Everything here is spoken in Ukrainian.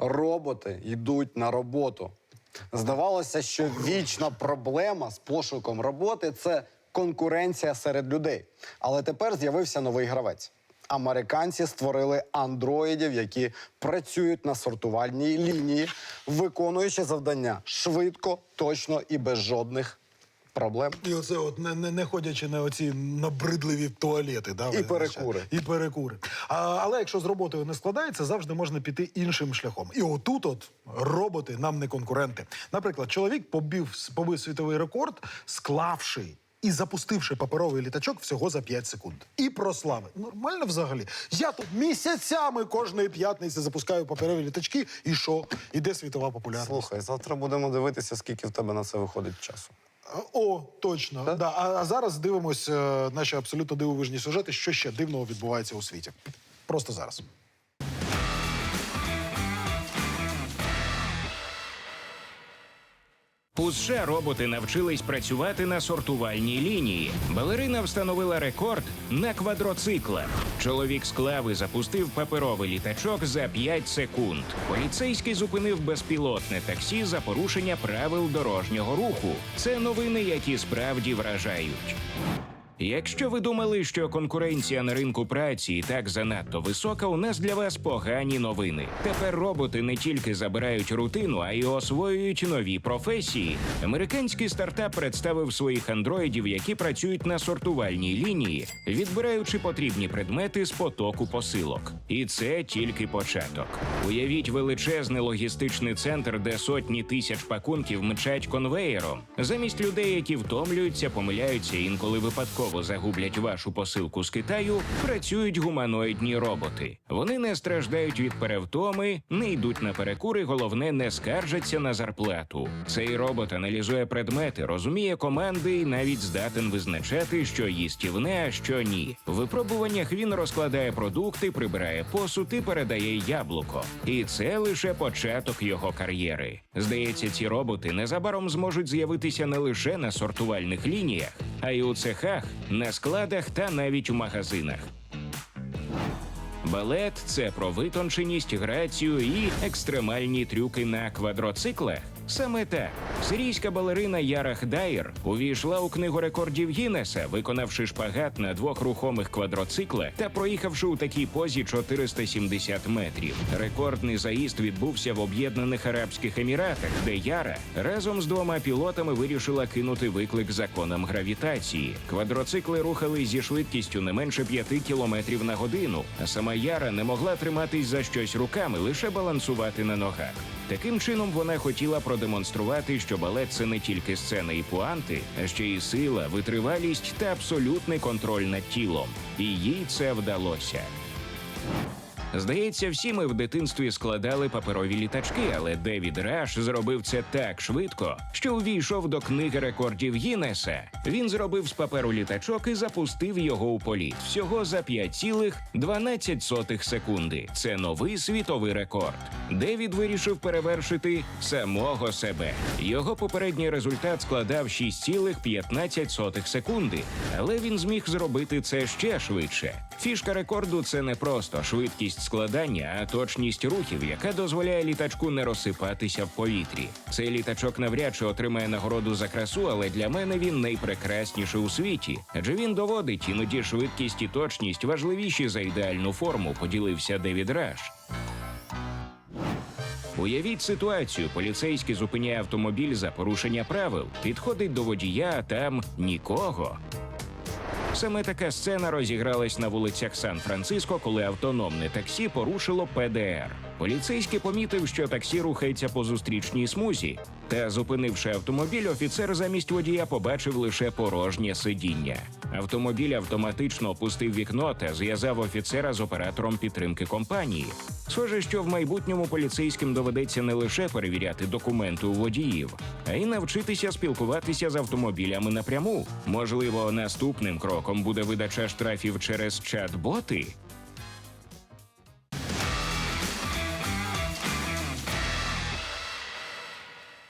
роботи йдуть на роботу. Здавалося, що вічна проблема з пошуком роботи це конкуренція серед людей. Але тепер з'явився новий гравець. Американці створили андроїдів, які працюють на сортувальній лінії, виконуючи завдання швидко, точно і без жодних проблем. І оце от не, не, не ходячи на оці набридливі туалети, да, ви перекури. І перекури. А, але якщо з роботою не складається, завжди можна піти іншим шляхом. І отут, от роботи нам не конкуренти. Наприклад, чоловік побив, побив світовий рекорд, склавши. І запустивши паперовий літачок всього за 5 секунд. І прославив. Нормально взагалі. Я тут місяцями кожної п'ятниці запускаю паперові літачки, і що? Іде світова популярність. Слухай, завтра будемо дивитися, скільки в тебе на це виходить часу. О, точно. Да. А, а зараз дивимось е, наші абсолютно дивовижні сюжети, що ще дивного відбувається у світі. Просто зараз. У США роботи навчились працювати на сортувальній лінії. Балерина встановила рекорд на квадроциклах. Чоловік з клави запустив паперовий літачок за 5 секунд. Поліцейський зупинив безпілотне таксі за порушення правил дорожнього руху. Це новини, які справді вражають. Якщо ви думали, що конкуренція на ринку праці і так занадто висока, у нас для вас погані новини. Тепер роботи не тільки забирають рутину, а й освоюють нові професії. Американський стартап представив своїх андроїдів, які працюють на сортувальній лінії, відбираючи потрібні предмети з потоку посилок. І це тільки початок. Уявіть величезний логістичний центр, де сотні тисяч пакунків мчать конвеєром. Замість людей, які втомлюються, помиляються інколи випадково загублять вашу посилку з Китаю, працюють гуманоїдні роботи. Вони не страждають від перевтоми, не йдуть на перекури, головне, не скаржаться на зарплату. Цей робот аналізує предмети, розуміє команди і навіть здатен визначати, що їстівне, а що ні. В випробуваннях він розкладає продукти, прибирає посуд і передає яблуко. І це лише початок його кар'єри. Здається, ці роботи незабаром зможуть з'явитися не лише на сортувальних лініях, а й у цехах, на складах та навіть у магазинах. Балет це про витонченість, грацію і екстремальні трюки на квадроциклах. Саме так сирійська балерина Ярах Дайер увійшла у книгу рекордів Гіннеса, виконавши шпагат на двох рухомих квадроциклах та проїхавши у такій позі 470 метрів. Рекордний заїзд відбувся в Об'єднаних Арабських Еміратах, де Яра разом з двома пілотами вирішила кинути виклик законам гравітації. Квадроцикли рухали зі швидкістю не менше 5 кілометрів на годину, а сама Яра не могла триматись за щось руками, лише балансувати на ногах. Таким чином вона хотіла продемонструвати, що балет це не тільки сцени і пуанти, а ще й сила, витривалість та абсолютний контроль над тілом. І їй це вдалося. Здається, всі ми в дитинстві складали паперові літачки, але Девід Раш зробив це так швидко, що увійшов до книги рекордів Гіннеса. Він зробив з паперу літачок і запустив його у політ всього за 5,12 секунди. Це новий світовий рекорд. Девід вирішив перевершити самого себе. Його попередній результат складав 6,15 секунди, але він зміг зробити це ще швидше. Фішка рекорду це не просто швидкість складання, а точність рухів, яка дозволяє літачку не розсипатися в повітрі. Цей літачок навряд чи отримає нагороду за красу, але для мене він найпрекрасніший у світі, адже він доводить іноді швидкість і точність важливіші за ідеальну форму. Поділився Девід Раш. Уявіть ситуацію: поліцейський зупиняє автомобіль за порушення правил, підходить до водія, а там нікого. Саме така сцена розігралась на вулицях Сан-Франциско, коли автономне таксі порушило ПДР. Поліцейський помітив, що таксі рухається по зустрічній смузі. Та, зупинивши автомобіль, офіцер замість водія побачив лише порожнє сидіння. Автомобіль автоматично опустив вікно та зв'язав офіцера з оператором підтримки компанії. Схоже, що в майбутньому поліцейським доведеться не лише перевіряти документи у водіїв, а й навчитися спілкуватися з автомобілями напряму. Можливо, наступним кроком буде видача штрафів через чат-боти.